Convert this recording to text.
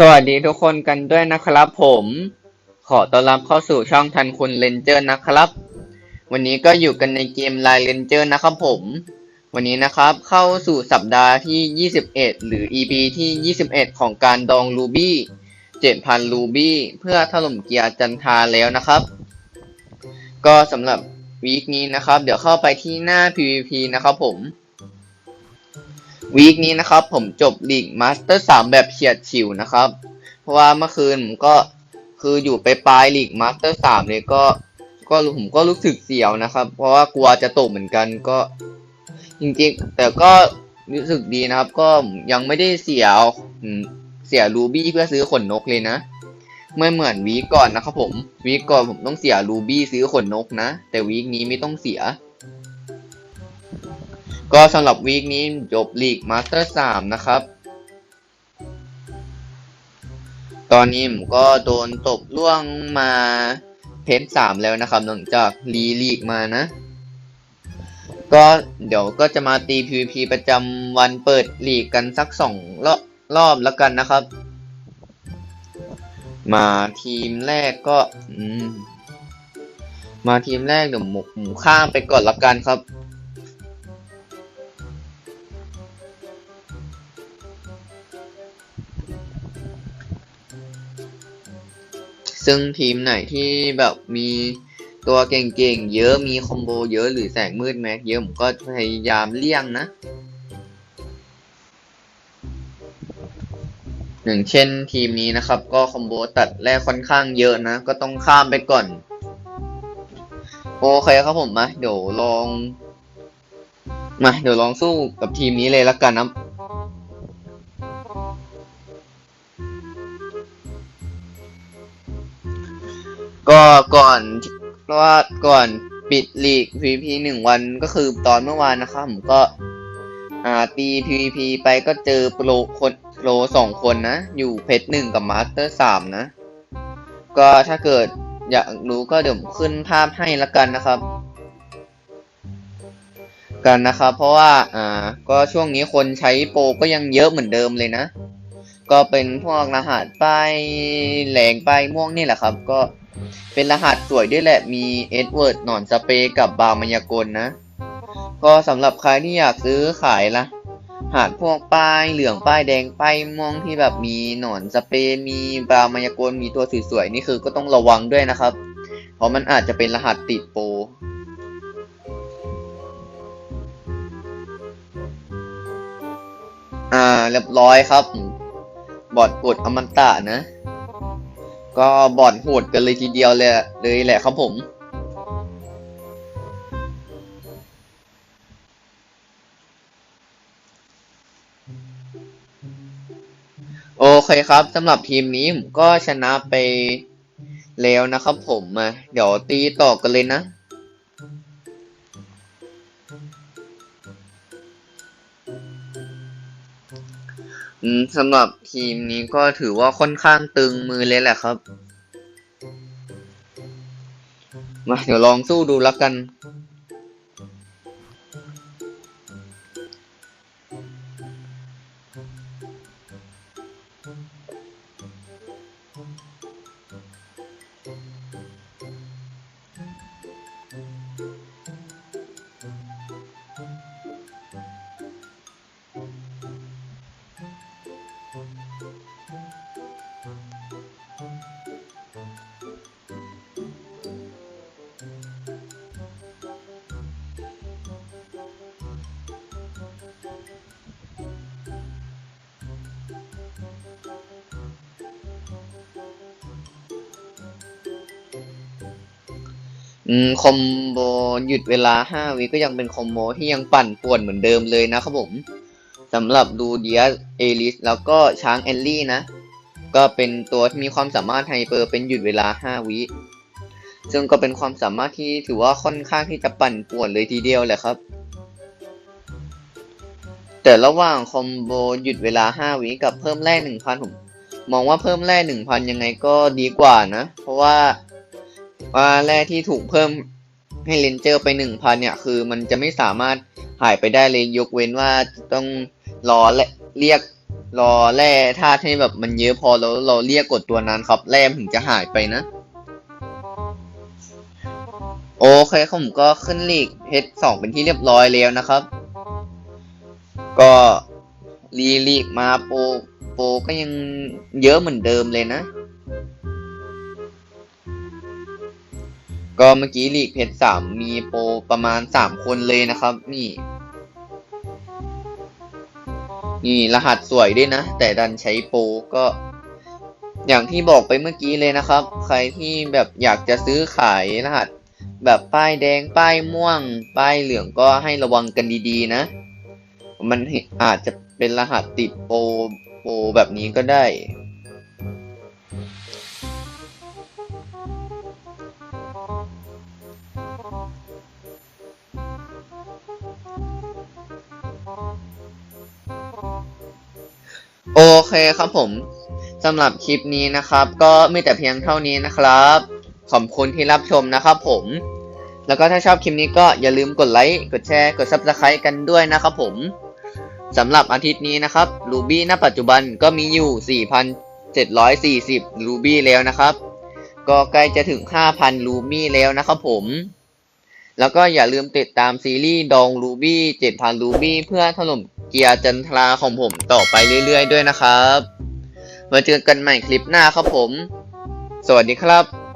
สวัสดีทุกคนกันด้วยนะครับผม ขอต้อนรับเข้าสู่ช่องทันคุณเลนเจอร์นะครับ วันนี้ก็อยู่กันในเกมไลน์เลนเจอร์นะครับผม วันนี้นะครับเข้าสู่สัปดาห์ที่ 21 หรือ EP ที่ 21 ของการดองรูบี้7,000รูบี้เพื่อถล่มเกียร์จันทาแล้วนะครับ ก็สำหรับวีคนี้นะครับ เดี๋ยวเข้าไปที่หน้า PVP นะครับผม วีคนี้นะครับผมจบลีกมาสเตอร์สามแบบเฉียดฉิวนะครับ เพราะว่าเมื่อคืนผมก็คืออยู่ไปปลายลีกมาสเตอร์สามเลยก็ก็ผมก็รู้สึกเสียวนะครับ เพราะว่ากลัวจะตกเหมือนกันก็ จริงๆ แต่ก็รู้สึกดีนะครับ ก็ยังไม่ได้เสียอืมเสียรูบี้เพื่อซื้อขนนกเลยนะไม่เหมือนวีก่อนนะครับผมวีก่อนผมต้องเสียรูบี้ซื้อขนนกนะ แต่วีคนี้ไม่ต้องเสีย ก็สำหรับวีคนี้จบลีกมาสเตอร์สามนะครับ ตอนนี้ผมก็โดนตบล่วงมาเพชรสามแล้วนะครับหลังจากรีลีกมานะ ก็เดี๋ยวก็จะมาตี PVP ประจำวันเปิดลีกกันสักสองรอบรอบแล้วกันนะครับ มาทีมแรกก็ อืม มาทีมแรกเดี๋ยวหมูหมูข้ามไปก่อนละกันครับ ซึ่งทีมไหนที่แบบมีตัวเก่งๆ เยอะมีคอมโบเยอะหรือแสงมืดแม็กเยอะผมก็พยายามเลี่ยงนะ อย่างเช่นทีมนี้นะครับ ก็คอมโบตัดแรกค่อนข้างเยอะนะ ก็ต้องข้ามไปก่อน โอเคครับผมมาเดี๋ยวลอง มาเดี๋ยวลองสู้กับทีมนี้เลยละกันนะ ก็ก่อนเพราะว่าก่อนปิดลีก PVP หนึ่งวันก็คือตอนเมื่อวานนะครับผมก็ อ่าตี PVP ไปก็เจอโปรคนโปรสองคนนะ อยู่เพชรหนึ่งกับมาสเตอร์สามนะ ก็ถ้าเกิดอยากรู้ก็เดี๋ยวผมขึ้นภาพให้ละกันนะครับ กันนะครับ เพราะว่าอ่าก็ช่วงนี้คนใช้โปรก็ยังเยอะเหมือนเดิมเลยนะ ก็เป็นพวกรหัสป้ายแหลงป้ายม่วงนี่แหละครับ ก็เป็นรหัสสวยด้วยแหละมีเอ็ดเวิร์ดหนอนสเปย์กับบามายากลนะ ก็สำหรับใครที่อยากซื้อขายละหาดพวกป้ายเหลืองป้ายแดงป้ายม่วงที่แบบมีหนอนสเปรย์มีบามายากลมีตัวสวยๆนี่คือก็ต้องระวังด้วยนะครับ เพราะมันอาจจะเป็นรหัสติดโปรอ่าเรียบร้อยครับ บอดกดอมตะนะ ก็บอดโหดกันเลยทีเดียวเลยเลยแหละครับผมโอเคครับสำหรับทีมนี้ผมก็ชนะไปแล้วนะครับผมมาเดี๋ยวตีต่อกันเลยนะ อืมสำหรับทีมนี้ก็ถือว่าค่อนข้างตึงมือเลยแหละครับ มาเดี๋ยวลองสู้ดูแล้วกัน อืมคอมโบหยุดเวลาห้าวิก็ยังเป็นคอมโบที่ยังปั่นป่วนเหมือนเดิมเลยนะครับผมสำหรับดูเดียสเอลิสแล้วก็ช้างแอลลี่นะ ก็เป็นตัวที่มีความสามารถไฮเปอร์เป็นหยุดเวลาห้าวิซึ่งก็เป็นความสามารถที่ถือว่าค่อนข้างที่จะปั่นป่วนเลยทีเดียวแหละครับ แต่ระหว่างคอมโบหยุดเวลาห้าวิกับเพิ่มแร่หนึ่งพันผมมองว่าเพิ่มแร่หนึ่งพันยังไงก็ดีกว่านะ เพราะว่า ว่าแร่ที่ถูกเพิ่มให้เลนเจอร์ไปหนึ่งพันเนี่ย คือมันจะไม่สามารถหายไปได้เลยยกเว้นว่าต้องรอและเรียกรอแร่ธาตุให้แบบมันเยอะพอแล้วเราเรียกกดตัวนั้นครับแร่มันถึงจะหายไปนะ โอเคครับผมก็ขึ้นลีกเพชรสองเป็นที่เรียบร้อยแล้วนะครับ ก็รีลีกมาโปโปก็ยังเยอะเหมือนเดิมเลยนะ ก็เมื่อกี้ลีกเพชรสามมีโปรประมาณสามคนเลยนะครับ นี่ นี่รหัสสวยด้วยนะ แต่ดันใช้โปรก็ อย่างที่บอกไปเมื่อกี้เลยนะครับ ใครที่แบบอยากจะซื้อขายรหัส แบบป้ายแดงป้ายม่วง ป้ายเหลืองก็ให้ระวังกันดีๆนะ มันอาจจะเป็นรหัสติดโปรโปรแบบนี้ก็ได้ โอเคครับผมสำหรับคลิปนี้นะครับ ก็มีแต่เพียงเท่านี้นะครับ ขอบคุณที่รับชมนะครับผม แล้วก็ถ้าชอบคลิปนี้ก็อย่าลืมกดไลค์กดแชร์กด Subscribe กันด้วยนะครับผมสำหรับอาทิตย์นี้นะครับ Ruby ณปัจจุบันก็มีอยู่ 4,740 Ruby แล้วนะครับ ก็ใกล้จะถึง 5,000 Ruby แล้วนะครับผม แล้วก็อย่าลืมติดตามซีรีส์ดอง Ruby 7,000 Ruby เพื่อถล่ม เกียร์จันทราของผมต่อไปเรื่อยๆด้วยนะครับ มาเจอกันใหม่คลิปหน้าครับผม สวัสดีครับ